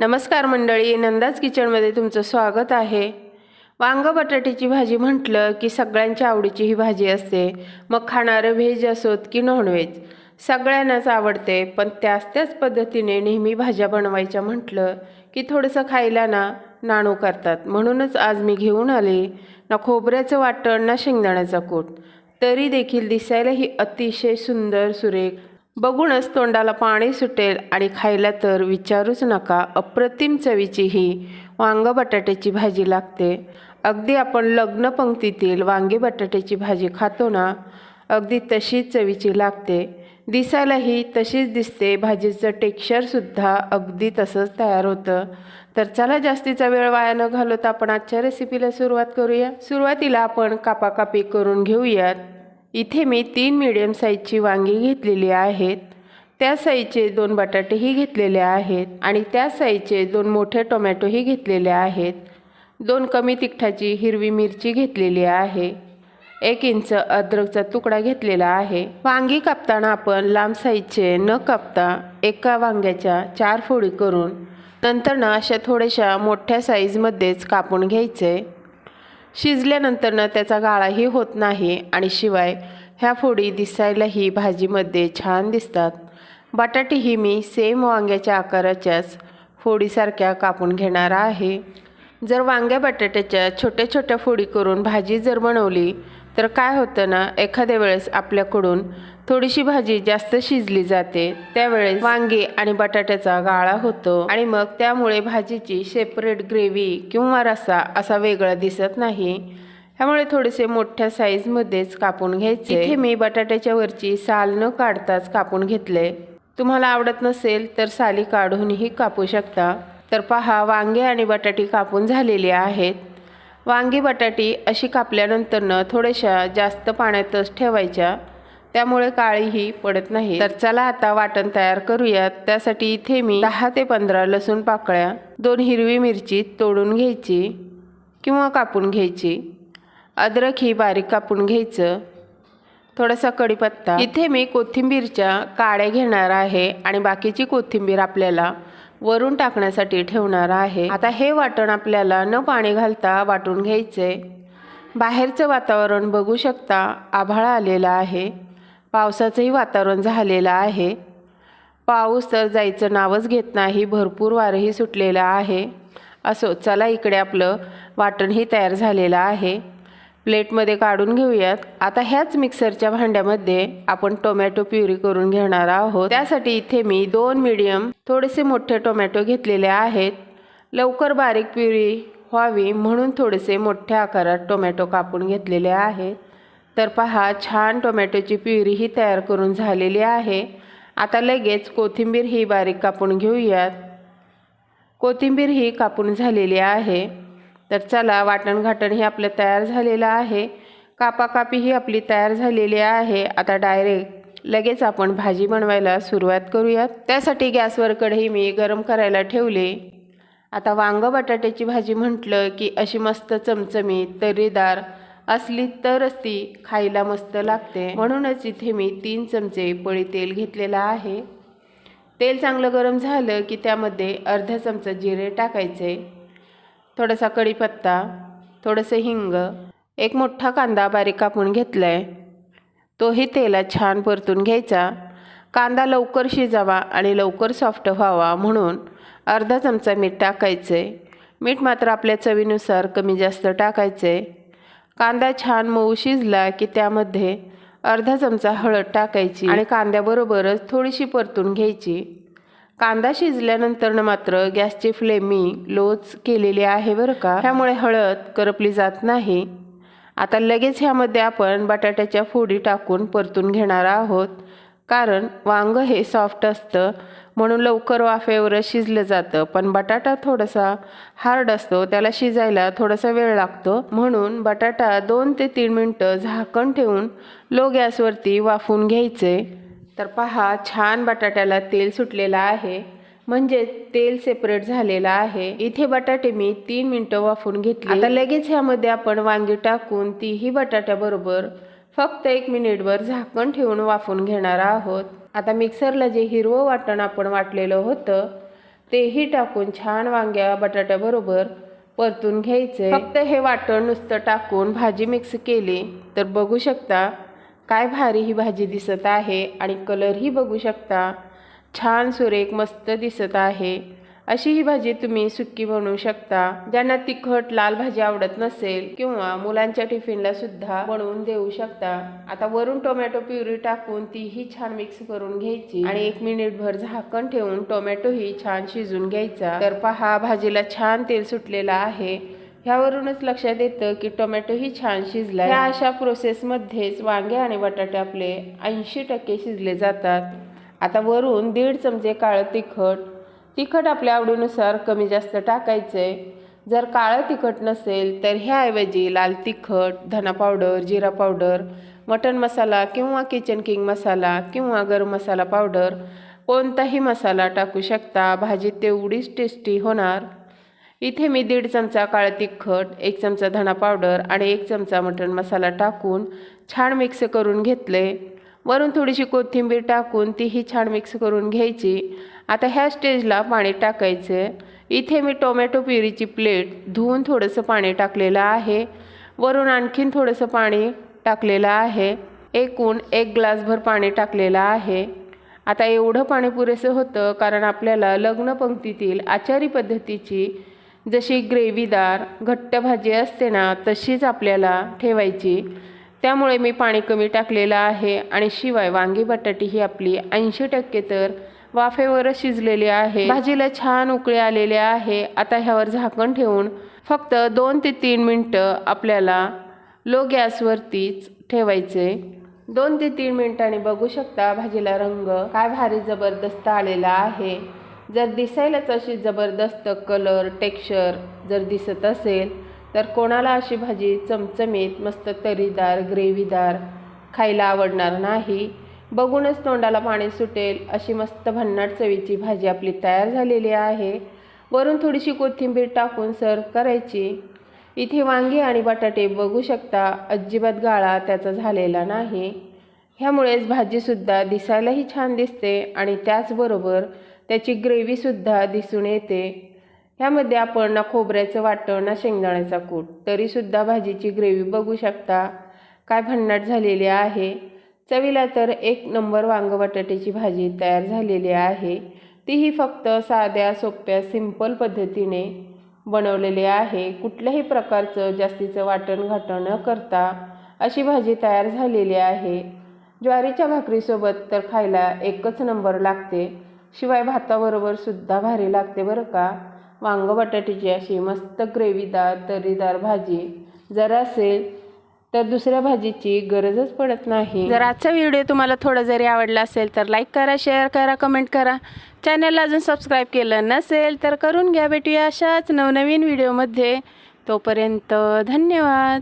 नमस्कार मंडळी नंदाज किचनमध्ये तुमचं स्वागत आहे. वांग बटाट्याची भाजी म्हटलं की सगळ्यांच्या आवडीची ही भाजी असते. मग खाणारं व्हेज असोत की नॉनव्हेज? सगळ्यांनाच आवडते पण त्याच त्याच पद्धतीने नेहमी भाज्या बनवायच्या म्हटलं की थोडंसं खायला ना नाणू करतात. म्हणूनच आज मी घेऊन आले ना खोबऱ्याचं वाटण ना शेंगदाण्याचा कूट. तरी देखील दिसायला ही अतिशय सुंदर सुरेख बघूनच तोंडाला पाणी सुटेल आणि खायला तर विचारूच नका अप्रतिम चवीची ही वांग बटाट्याची भाजी लागते. अगदी आपण लग्न पंक्तीतील वांगे बटाट्याची भाजी खातो ना अगदी तशीच चवीची लागते. दिसायलाही तशीच दिसते भाजीचं टेक्स्चरसुद्धा अगदी तसंच तयार होतं. तर चला जास्तीचा वेळ वाया न घालवता आपण आजच्या रेसिपीला सुरुवात करूया. सुरुवातीला आपण कापाकापी करून घेऊयात. इथे मी तीन मिडियम साईजची वांगी घेतलेली आहेत. त्या साईजचे दोन बटाटेही घेतलेले आहेत आणि त्या साईजचे दोन मोठे टोमॅटोही घेतलेले आहेत. दोन कमी तिखटाची हिरवी मिरची घेतलेली आहे. एक इंच अद्रकचा तुकडा घेतलेला आहे. वांगी कापताना आपण लांब साईजचे न कापता एका वांग्याच्या चार फोडी करून नंतर ना अशा थोड्याशा मोठ्या साईजमध्येच कापून घ्यायचे. शिजल्यानंतरनं त्याचा गाळाही होत नाही आणि शिवाय ह्या फोडी दिसायलाही भाजीमध्ये छान दिसतात. बटाटेही मी सेम वांग्याच्या आकाराच्याच फोडीसारख्या कापून घेणार आहे. जर वांग्या बटाट्याच्या छोट्या छोट्या फोडी करून भाजी जर बनवली तर काय होतं ना एखाद्या वेळेस आपल्याकडून थोडीशी भाजी जास्त शिजली जाते. त्यावेळेस वांगे आणि बटाट्याचा गाळा होतो. आणि मग त्यामुळे भाजीची सेपरेट ग्रेव्ही किंवा रस्सा असा वेगळा दिसत नाही. त्यामुळे थोडेसे मोठ्या साईजमध्येच कापून घ्यायचे. इथे मी बटाट्याच्या वरची साल न काढताच कापून घेतले. तुम्हाला आवडत नसेल तर साली काढूनही कापू शकता. तर पहा वांगे आणि बटाटी कापून झालेली आहेत. वांगी बटाटी अशी कापल्यानंतरनं थोड्याशा जास्त पाण्यातच ठेवायच्या. त्यामुळे काळीही पडत नाही. तर चला आता वाटण तयार करूयात. त्यासाठी इथे मी दहा ते पंधरा लसूण पाकळ्या दोन हिरवी मिरची तोडून घ्यायची किंवा कापून घ्यायची. अद्रक ही बारीक कापून घ्यायचं. थोडासा कढीपत्ता. इथे मी कोथिंबीरच्या काड्या घेणार आहे आणि बाकीची कोथिंबीर आपल्याला वरून टाकण्यासाठी ठेवणार आहे. आता हे वाटण आपल्याला न पाणी घालता वाटून घ्यायचे बाहेरचं वातावरण बघू शकता. आभाळ आलेला आहे. पावसाचंही वातावरण झालेलं आहे. पाऊस तर जायचं नावच घेत नाही भरपूर वारंही सुटलेलं आहे. असो चला इकडे आपलं वाटणही तयार झालेलं आहे. प्लेटमध्ये काढून घेऊयात. आता ह्याच मिक्सरच्या भांड्यामध्ये आपण टोमॅटो प्युरी करून घेणार आहोत. त्यासाठी इथे मी दोन मीडियम थोडेसे मोठे टोमॅटो घेतलेले आहेत. लवकर बारीक प्युरी व्हावी म्हणून थोडेसे मोठ्या आकारात टोमॅटो कापून घेतलेले आहेत. तर पहा छान टोमॅटोची प्युरी ही तयार करून झालेली आहे. आता लगेच कोथिंबीर ही बारीक कापून घेऊयात. कोथिंबीर ही कापून झालेली आहे. तर चला वाटण घाटण हे आपलं तयार झालेलं आहे. कापाकापी ही आपली तयार झालेली आहे. आता डायरेक्ट लगेच आपण भाजी बनवायला सुरुवात करूयात. त्यासाठी गॅसवर कढई मी गरम करायला ठेवले. आता वांग बटाट्याची भाजी म्हटलं की अशी मस्त चमचमीत तर्रीदार असली तरच ती खायला मस्त लागते. म्हणूनच इथे मी तीन चमचे पळी तेल घेतलेलं आहे. तेल चांगलं गरम झालं की त्यामध्ये अर्धा चमचा जिरे टाकायचे. थोडासा कढीपत्ता थोडंसं हिंग एक मोठा कांदा बारीक कापून घेतला आहे तोही तेलात छान परतून घ्यायचा. कांदा लवकर शिजावा आणि लवकर सॉफ्ट व्हावा म्हणून अर्धा चमचा मीठ टाकायचे. मीठ मात्र आपल्या चवीनुसार कमी जास्त टाकायचे. कांदा छान मऊ शिजला की त्यामध्ये अर्धा चमचा हळद टाकायची आणि कांद्याबरोबरच थोडीशी परतून घ्यायची. कांदा शिजल्यानंतर मात्र गॅसची फ्लेम मी लोच केलेली आहे बरं का. त्यामुळे हळद करपली जात नाही. आता लगेच ह्यामध्ये आपण बटाट्याच्या फोडी टाकून परतून घेणार आहोत. कारण वांग हे सॉफ्ट असतं म्हणून लवकर वाफेवर शिजलं जातं. पण बटाटा थोडासा हार्ड असतो त्याला शिजायला थोडासा वेळ लागतो. म्हणून बटाटा दोन ते तीन मिनटं झाकण ठेवून लो गॅसवरती वाफून घ्यायचे. तर पहा छान बटाट्याला तेल सुटलेलं आहे. म्हणजे तेल सेपरेट झालेलं आहे. इथे बटाटे मी तीन मिनटं वाफून घेतली. आता लगेच ह्यामध्ये आपण वांगी टाकून तीही बटाट्याबरोबर फक्त एक मिनिटभर झाकण ठेवून वाफून घेणार आहोत. आता मिक्सरला जे हिरवं वाटण आपण वाटलेलं होतं तेही टाकून छान वांग्या बटाट्याबरोबर परतून घ्यायचे. फक्त हे वाटण नुसतं टाकून भाजी मिक्स केली तर बघू शकता काय भारी ही भाजी दिसत आहे आणि कलरही बघू शकता. छान सुरेख मस्त दिसत आहे. अशी ही भाजी तुम्ही सुक्की बनवू शकता ज्यांना तिखट लाल भाजी आवडत नसेल किंवा मुलांच्या टिफिनला सुद्धा बनवून देऊ शकता. आता वरून टोमॅटो प्युरी टाकून तीही छान मिक्स करून घ्यायची आणि एक मिनिटभर झाकण ठेवून टोमॅटोही छान शिजून घ्यायचा. तर पहा भाजीला छान तेल सुटलेलं आहे. ह्यावरूनच लक्षात येतं की टोमॅटोही छान शिजला ह्या अशा प्रोसेसमध्येच वांगे आणि बटाटे आपले ऐंशी टक्के शिजले जातात. आता वरून दीड चमचे काळं तिखट तिखट आपल्या आवडीनुसार कमी जास्त टाकायचं. आहे जर काळं तिखट नसेल तर ह्याऐवजी लाल तिखट धना पावडर जिरा पावडर मटन मसाला किंवा किचन किंग मसाला किंवा गरम मसाला पावडर कोणताही मसाला टाकू शकता. भाजी तेवढीच टेस्टी होणार. इथे मी दीड चमचा काळं तिखट एक चमचा धना पावडर आणि एक चमचा मटण मसाला टाकून छान मिक्स करून घेतले. वरून थोडीशी कोथिंबीर टाकून तीही छान मिक्स करून घ्यायची. आता ह्या स्टेजला पाणी टाकायचं. इथे मी टोमॅटो प्युरीची प्लेट धुवून थोडंसं पाणी टाकलेलं आहे. वरून आणखीन थोडंसं पाणी टाकलेलं आहे. एकूण एक ग्लासभर पाणी टाकलेलं आहे. आता एवढं पाणी पुरेसं होतं कारण आपल्याला लग्नपंक्तीतील आचारी पद्धतीची जशी ग्रेव्हीदार घट्ट भाजी असते ना तशीच आपल्याला ठेवायची. त्यामुळे मी पाणी कमी टाकलेलं आहे आणि शिवाय वांगी बटाटी ही आपली ऐंशी टक्के तर वाफेवर शिजलेली आहे. भाजीला छान उकळे आलेले आहे. आता ह्यावर झाकण ठेवून फक्त दोन ते तीन मिनटं आपल्याला लो गॅसवरतीच ठेवायचे. दोन ते तीन मिनिटांनी बघू शकता भाजीला रंग काय भारी जबरदस्त आलेला आहे. जर दिसायलाच अशी जबरदस्त कलर टेक्स्चर जर दिसत असेल तर कोणाला अशी भाजी चमचमीत मस्त तरीदार ग्रेव्हीदार खायला आवडणार नाही. बघूनच तोंडाला पाणी सुटेल अशी मस्त भन्नाट चवीची भाजी आपली तयार झालेली आहे. वरून थोडीशी कोथिंबीर टाकून सर्व करायची. इथे वांगी आणि बटाटे बघू शकता अजिबात गाळा त्याचा झालेला नाही. ह्यामुळेच भाजीसुद्धा दिसायलाही छान दिसते आणि त्याचबरोबर त्याची ग्रेव्हीसुद्धा दिसून येते. ह्यामध्ये आपण ना खोबऱ्याचं वाटण ना शेंगदाण्याचा कूट तरीसुद्धा भाजीची ग्रेव्ही बघू शकता. काय भन्नाट झालेली आहे. चवीला तर एक नंबर वांग बटाट्याची भाजी तयार झालेली आहे. तीही फक्त साध्या सोप्या सिंपल पद्धतीने बनवलेली आहे. कुठल्याही प्रकारचं जास्तीचं वाटण घाटण न करता अशी भाजी तयार झालेली आहे. ज्वारीच्या भाकरीसोबत तर खायला एकच नंबर लागते. शिवाय भाताबरोबर सुद्धा भारी लागते बरं का? वांग बटाट्याची अशी मस्त ग्रेव्हीदार तरीदार भाजी जर असेल तर दुसऱ्या भाजीची गरजच पडत नाही. जर आजचा व्हिडिओ तुम्हाला थोडा जरी आवडला असेल तर लाईक करा शेअर करा कमेंट करा. चॅनलला अजून सबस्क्राईब केलं नसेल तर करून घ्या भेटूया अशाच नवनवीन व्हिडिओमध्ये तोपर्यंत धन्यवाद.